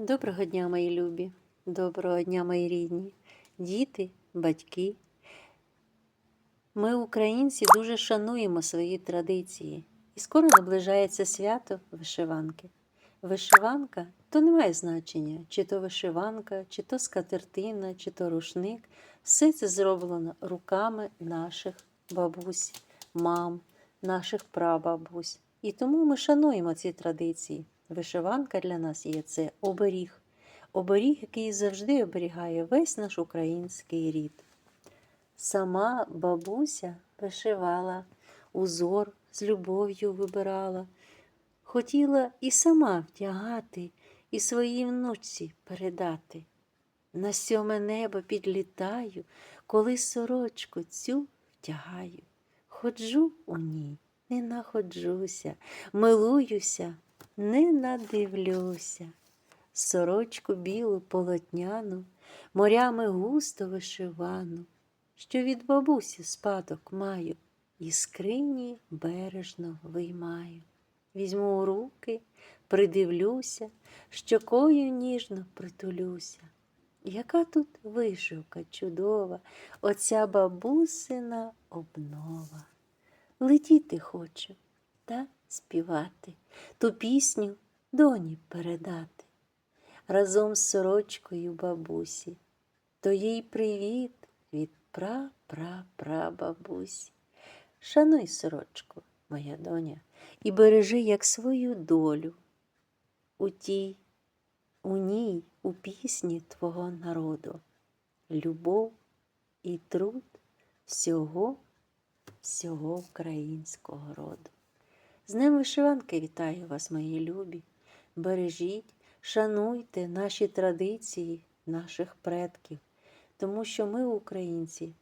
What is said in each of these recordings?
Доброго дня, мої любі, доброго дня, мої рідні, діти, батьки. Ми, українці, дуже шануємо свої традиції. І скоро наближається свято вишиванки. Вишиванка то не має значення, чи то вишиванка, чи то скатертина, чи то рушник. Все це зроблено руками наших бабусь, мам, наших прабабусь. І тому ми шануємо ці традиції. Вишиванка для нас є це оберіг, оберіг, який завжди оберігає весь наш український рід. Сама бабуся вишивала, узор з любов'ю вибирала, хотіла і сама втягати, і своїй внучці передати. На сьоме небо підлітаю, коли сорочку цю втягаю. Ходжу у ній, не находжуся, милуюся, не надивлюся. Сорочку білу полотняну, морями густо вишивану, що від бабусі спадок маю, і скрині бережно виймаю. Візьму у руки, придивлюся, щокою ніжно притулюся. Яка тут вишивка чудова, оця бабусина обнова. Летіти хочу та співати, ту пісню доні передати. Разом з сорочкою бабусі, то їй привіт від пра-пра-пра-бабусі. Шануй сорочку, моя доня, і бережи як свою долю. У тій, у ній, у пісні твого народу, любов і труд всього, всього українського роду. З Днем вишиванки вітаю вас, мої любі. Бережіть, шануйте наші традиції наших предків, тому що ми, українці,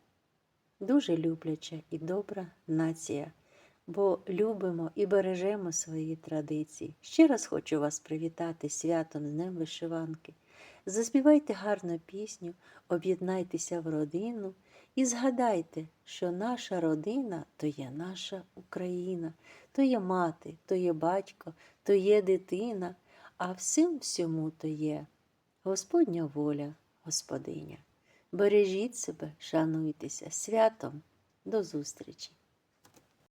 дуже любляча і добра нація, бо любимо і бережемо свої традиції. Ще раз хочу вас привітати святом з Днем вишиванки. Заспівайте гарну пісню, об'єднайтеся в родину і згадайте, що наша родина то є наша Україна, то є мати, то є батько, то є дитина, а всім всьому то є Господня воля, Господиня. Бережіть себе, шануйтеся святом. До зустрічі!